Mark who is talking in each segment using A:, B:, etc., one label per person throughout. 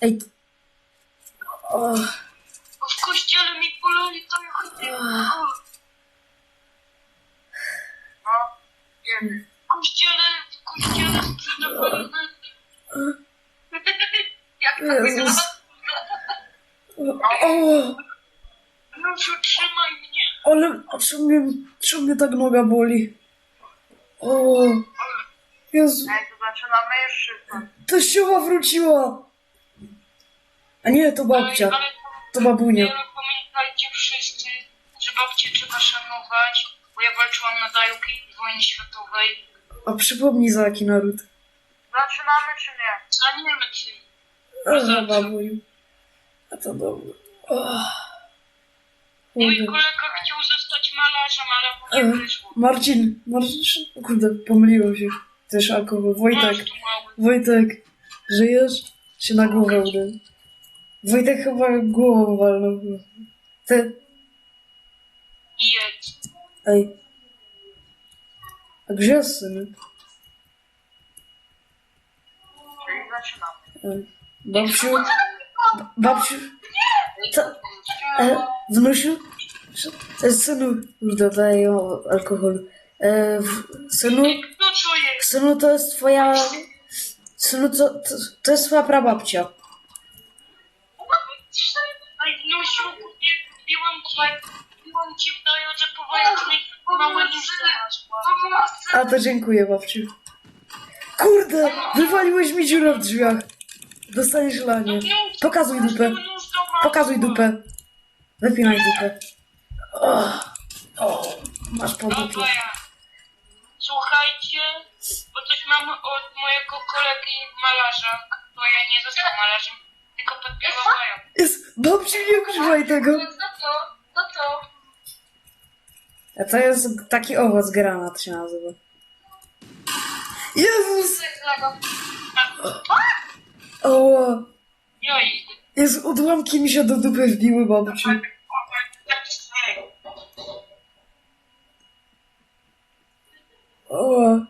A: Ej. O,
B: Bo w kościele mi polali to ja chodzę. No, wiem. W kościele, w kościele sprzedawali Jak to
A: Jezus.
B: wygląda?
A: o,
B: Luciu, trzymaj mnie.
A: ale a czemu mnie, czemu mnie tak noga boli? O, Jezu,
B: Ej, to zaczynamy jeszcze.
A: teściowa wróciła. A nie, to babcia,
B: Ale
A: to babunia.
B: ale pamiętajcie wszyscy, że babcię trzeba szanować, bo ja walczyłam na Dajuki w wojnie światowej.
A: A przypomnij za jaki naród.
B: Zaczynamy czy nie? A nie się.
A: Aha, babuniu. A to dobrze. O,
B: Mój
A: kurde.
B: kolega chciał zostać malarzem, ale mu nie wyszło.
A: Marcin, Marcin, kurde, pomyliłem się. Też alkohol. Wojtek,
B: Masz tu mały.
A: Wojtek, żyjesz? Się na głowę uda. Wojtek chyba głową walnął. Ty,
B: Jedz.
A: ej. A gdzie jest syn?
B: Czyli zaczynamy.
A: Babciu, babciu, co? E, wnusiu? E, synu, daj o alkohol. E, w- synu, synu, to jest twoja... Synu, to, to, to jest twoja prababcia.
B: Ej, Nusiu, małe listy.
A: A to dziękuję, babciu. Kurde, wywaliłeś mi dziurę w drzwiach. Dostaniesz lanie. Pokazuj dupę. Pokazuj dupę. Wypinaj dupę. O, o, masz po dupie.
B: Dobra. Słuchajcie, bo coś mam od mojego kolegi malarza, bo ja nie został malarzem, tylko.
A: Jest, babciu, nie używaj tego.
B: No co? No co?
A: A to jest taki owoc, granat się nazywa. Jezus! O,
B: Joj.
A: jest odłamki mi się do dupy wbiły, babciu. O.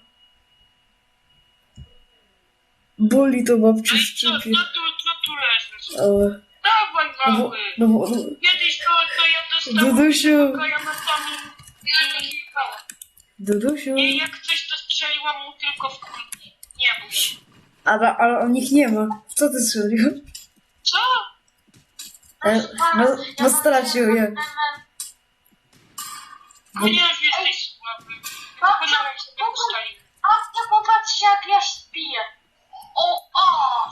A: Boli to babciu
B: No i co, co
A: szczypie.
B: tu, co tu leżysz?
A: O.
B: Dawaj
A: No,
B: mały.
A: no, bo- no,
B: Kiedyś to, to ja dostałem
A: Dudusiu,
B: kajanatami i
A: Dudusiu.
B: I jak coś to strzeliłam mu tylko w kulki. Nie bój się.
A: Ale, ale o nich nie ma. W co ty strzeliłeś?
B: Co?
A: E, no, no stracił je.
B: No nie, że jesteś słaby. Pokonałem sobie ustali.
C: A ty popatrz jak ja śpię. O, o!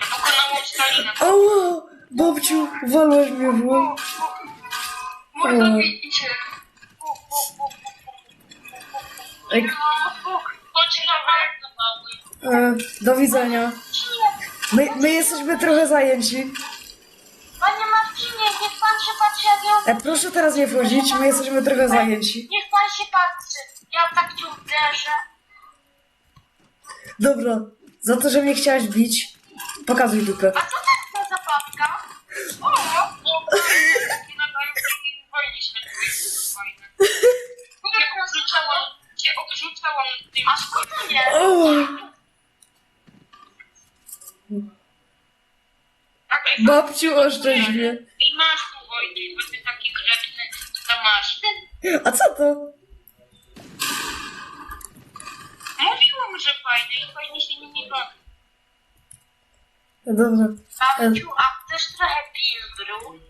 B: Pokonałam Stalina.
A: Ała! Babciu, walłaś mnie w łeb.
B: Mordo widzicie.
A: Ej,
B: Chodź na mały.
A: e, do widzenia. My, my jesteśmy trochę zajęci.
C: Panie Marcinie, niech pan się patrzy jak ja...
A: E, proszę teraz nie wchodzić, my jesteśmy trochę zajęci.
C: Niech pan się patrzy. Ja tak cię uderzę.
A: Dobra, za to, że mnie chciałaś bić, pokazuj dupę.
C: A co to jest za zabawka?
B: O, o, nie nadają mi wojny światowej. Fajne. Cię odrzucałam, cię odrzucałam tym
C: A to nie?
A: O,
B: Tak,
A: babciu, oszczędź mnie.
B: I masz tu Wojtek, bo ty taki grzeczny, to masz.
A: A co to?
B: Mówiłam, że fajne i fajnie się nimi bawi.
A: No Dobra.
C: Babciu, a chcesz trochę pizdru?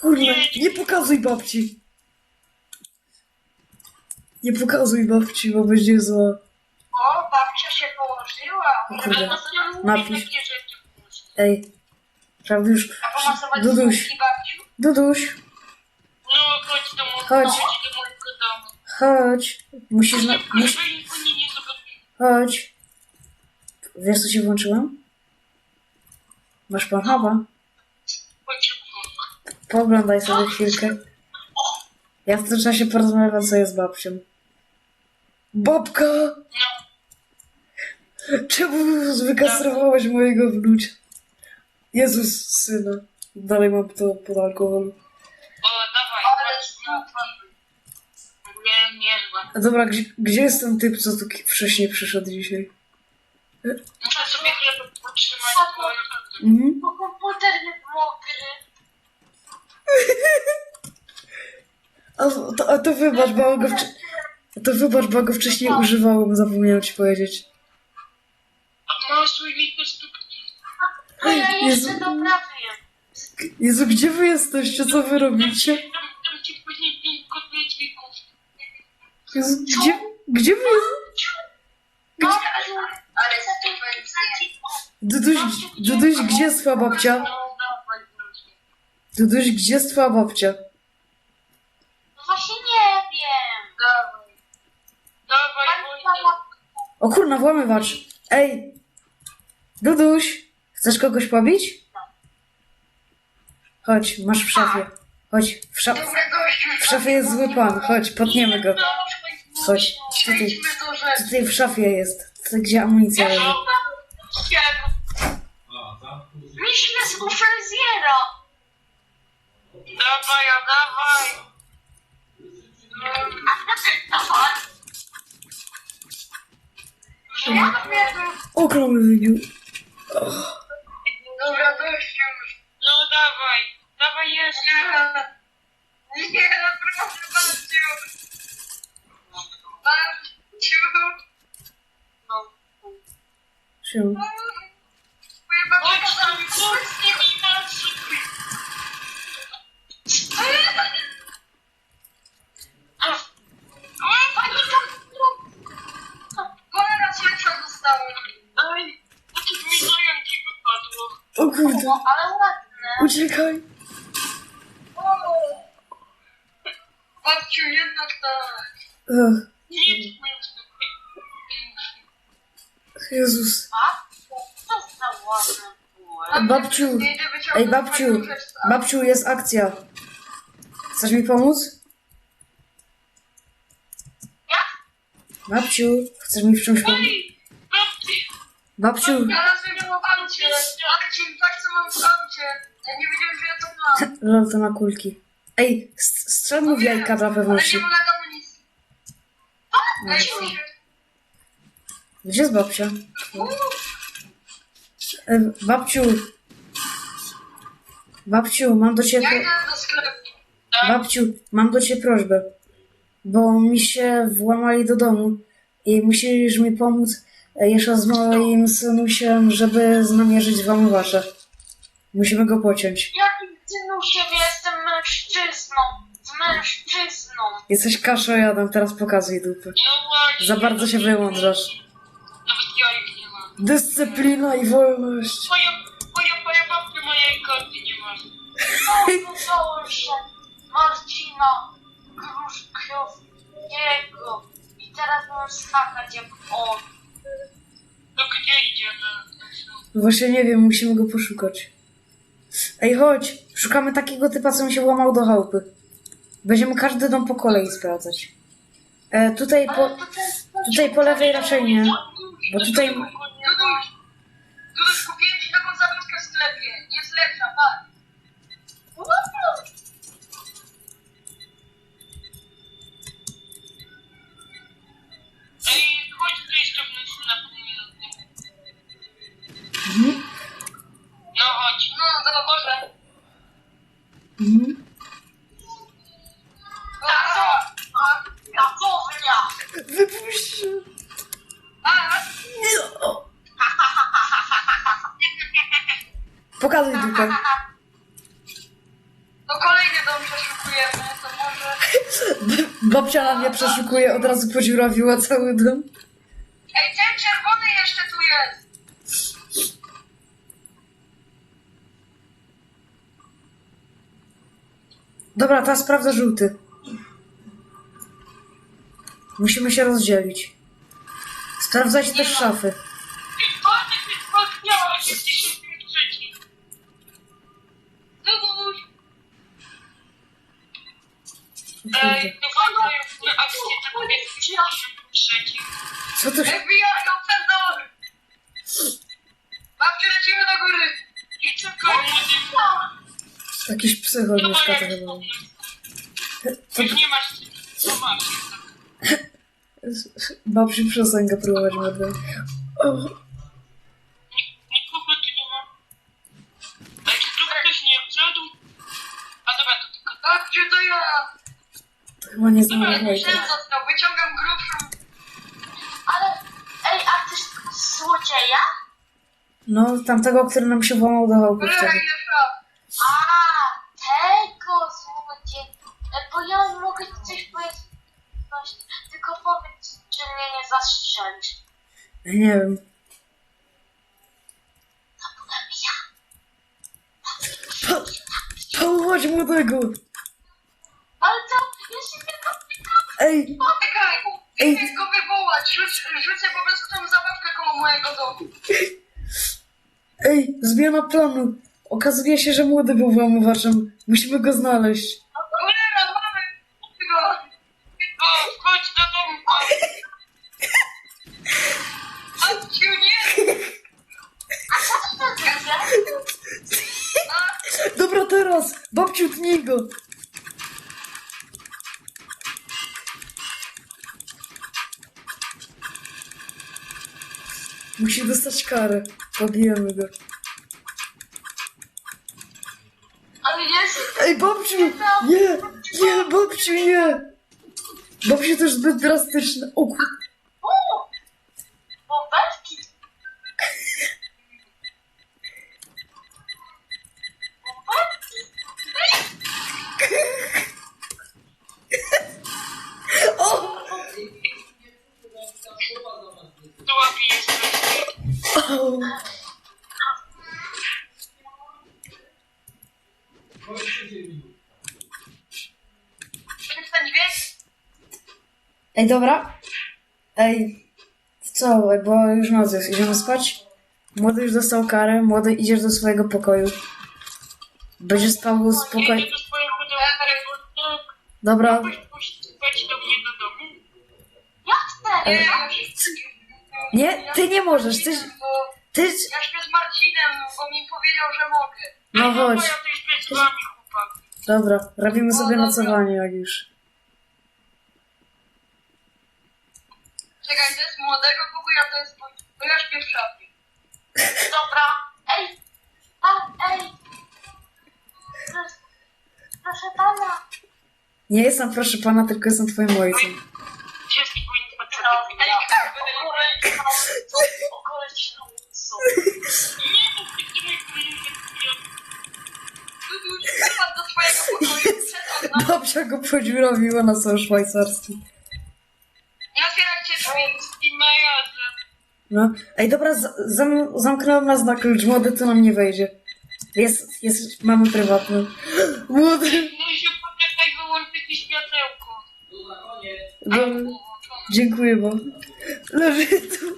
A: Kurde, nie pokazuj babci. Nie pokazuj babci, bo będzie zła.
C: O, babcia się położyła.
A: Kurde,
B: ja lubię
A: napisz.
B: takie rzeczy puścić.
A: Ej, prawda już...
C: A pomasować
A: Duduś,
C: babciu?
A: Duduś,
B: No, chodź do mojego,
A: Chodź.
B: chodź do mojego domu.
A: chodź. Musisz na... Mus...
B: nie.
A: Chodź. Wiesz, co ci włączyłam? Masz pan. Pooglądaj sobie chwilkę. Ja w tym czasie porozmawiam sobie z babcią. Babka! Czemu wykastrowałeś mojego wnucia? Jezus, syna. Dalej mam to pod alkohol.
B: o, dawaj.
A: Dobra, gdzie, gdzie jest ten typ, co tu wcześniej przyszedł dzisiaj?
B: Muszę sobie trzymać, bo naprawdę.
A: Mhm.
C: Bo komputer jest mokry.
A: A, to, a to wybacz, bo go wcz- to wybacz, bo go wcześniej używałem, zapomniałem ci powiedzieć.
B: No, swój mikro stuknij.
C: A ja
A: Jezu.
C: jeszcze doprawię.
A: Jezu, gdzie wy jesteście? Co wy robicie?
B: Dam, dam ci później pięć dźwigów.
A: Jezu, gdzie, gdzie wy
C: to będzie.
A: Duduś, Duduś, gdzie jest twoja babcia?
B: No.
A: Duduś, gdzie jest twoja babcia?
C: No właśnie nie wiem.
B: Dawaj. Dawaj,
A: O kurna, włamywacz. Ej! Duduś, chcesz kogoś pobić? Chodź, masz w szafie. Chodź, w, szaf w szafie jest zły pan. Chodź, potniemy go.
B: Przejdźmy do rzeczy.
A: tutaj w szafie jest. Tutaj, gdzie amunicja leży.
C: Mieliśmy z Ufrezjera.
B: Dawaj, a dawaj.
A: Okno mi wybił.
B: Dobra, dość już. No dawaj, dawaj jeszcze. Nie, naprawdę, babciu. Babciu. Wypadło.
A: O kurde,
C: No, ale ładne.
A: uciekaj.
B: Babciu, jednak tak.
A: Ech,
B: Nic mi
A: Jezus.
C: A? Co za ładne były.
A: Babciu, ej babciu, babciu, jest akcja. Chcesz mi pomóc? Babciu, chcesz mi w czymś pomóc?
B: Ej, babci,
A: Babciu,
B: znalazłem ją w aucie. Babciu, tak co mam w aucie. Ja nie wiedziałem, że ja to mam.
A: lol to na kulki. Ej, st- strzel mu w jajka dla
B: Ale
A: pewności.
B: nie ma nad amunicji. Ej.
A: Gdzie jest babcia? E, babciu. Babciu, mam do ciebie...
B: Ja
A: pro-
B: idę do sklepu.
A: Babciu, mam do ciebie prośbę. Bo mi się włamali do domu i musisz mi pomóc e, jeszcze z moim synusiem, żeby znamierzyć włamywacze. Musimy go pociąć.
C: Jakim synusiem ja jestem mężczyzną? Z mężczyzną.
A: Jesteś kaszojadem, teraz pokazuj dupy.
B: No.
A: Za bardzo się wymądrzasz.
B: Nawet ja ich nie mam.
A: Dyscyplina i wolność.
B: Moja, moja, moja babcia mojej karty nie ma.
C: No, proszę. Marcina Gruszkowskiego. I teraz mam skakać jak on.
B: To gdzie idzie na ten?
A: Właśnie nie wiem, musimy go poszukać. Ej, chodź, szukamy takiego typa, co mi się włamał do chałupy. Będziemy każdy dom po kolei sprawdzać. E, tutaj po... Tutaj po lewej raczej nie. Bo tutaj...
B: Duduś, Duduś, kupiłem ci taką zabawkę w sklepie. Jest lepsza, patrz. Ej, chodź tu jeszcze w na pół minuty.
A: Mhm.
B: No chodź. No, za Boże.
A: Mhm.
B: Kolejny dom przeszukujemy, to może...
A: Babcia na mnie przeszukuje, od razu podziurawiła cały dom.
B: Ej, ten czerwony jeszcze tu jest.
A: Dobra, teraz sprawdzę żółty. Musimy się rozdzielić. Sprawdzać też szafy.
B: O, ty się spotkałeś, jesteś trzeci. Duduś. Na akcję, to jest trzeci.
A: Co to się...
B: FBI, opędzony! Babciu, lecimy do góry! I młody.
A: Jakiś psychol mieszka to chyba. To
B: Już nie masz, co masz?
A: babci piosenkę próbować będę. O,
B: Nikogo
A: Chyba nie
B: Dobra,
A: znam Wojtka.
B: Michel został, wyciągam grubszą.
C: Ale, ej, a chcesz złodzieja?
A: No, tamtego, który nam się włamał do chałupy wtedy.
C: A, tego złodzieja. E, Bo ja mogę ci coś powiedzieć. Tylko powiedz, czy mnie nie zastrzelisz.
A: Nie wiem.
C: To byłem ja.
A: Połóż młodego!
C: Ale to,
A: Ej, Ej.
B: chcę go wywołać. Rzuć, rzucę po prostu tą zabawkę koło mojego domu.
A: ej, zmiana planu. Okazuje się, że młody był włamywaczem. Musimy go znaleźć.
B: Cholera, mamy go. O, chodź do domu. Babciu, nie.
C: Co to będzie?
A: Dobra, teraz! Babciu, tnij go! Musi dostać karę. Pobijemy go.
C: Ale jest...
A: Ej, babciu! Nie! Nie, babciu, nie! Babciu już zbyt drastyczne. O kur...
C: O!
A: O! Ej, dobra. Ej, co, bo już noc jest. Idziemy spać? Młody już dostał karę. Młody, idziesz do swojego pokoju. Będziesz spał spokojnie. Dobra,
B: pójść do mnie do domu?
C: Ja chcę.
B: Ja
A: nie, ty nie możesz. Ty,
B: Bo
A: ty...
B: ja śpię z Marcinem, bo mi powiedział, że mogę.
A: No
B: Ej,
A: chodź.
B: Ja tu śpię z wami.
A: Dobra, robimy sobie
B: dobra.
A: nocowanie jak już.
B: Czekaj, to jest młodego kuku, ja to jest... Bo ja śpię w szafie.
C: Dobra. Ej. A, ej. Proszę, proszę pana.
A: Nie jestem proszę pana, tylko jestem twoim ojcem. Babcia go podziurawiła na cały szwajcarski.
B: Nie otwierajcie drzwi i.
A: No. Ej, dobra, zam zamknąłem nas na klucz. Młody tu nam nie wejdzie. Jest, jest, mamy prywatny. Młody.
B: No i się poczekaj, wyłączyć światełko.
A: No, dziękuję wam. Leży tu.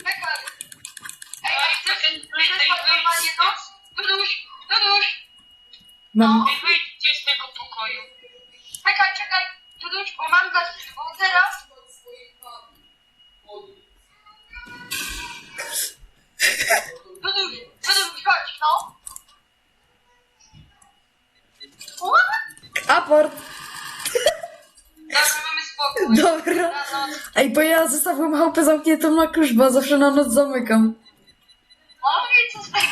A: Mam,
B: ej, wyjdźcie z tego pokoju. Czekaj, czekaj, Duduś, bo mam dla bo teraz... Duduś, Duduś, chodź, no.
A: aport.
B: Dobra, mamy spokój.
A: Dobra.
B: Na noc.
A: Ej, bo ja zostawiłem chałupę zamkniętą na klucz, bo zawsze na noc zamykam.
B: No i co z tego?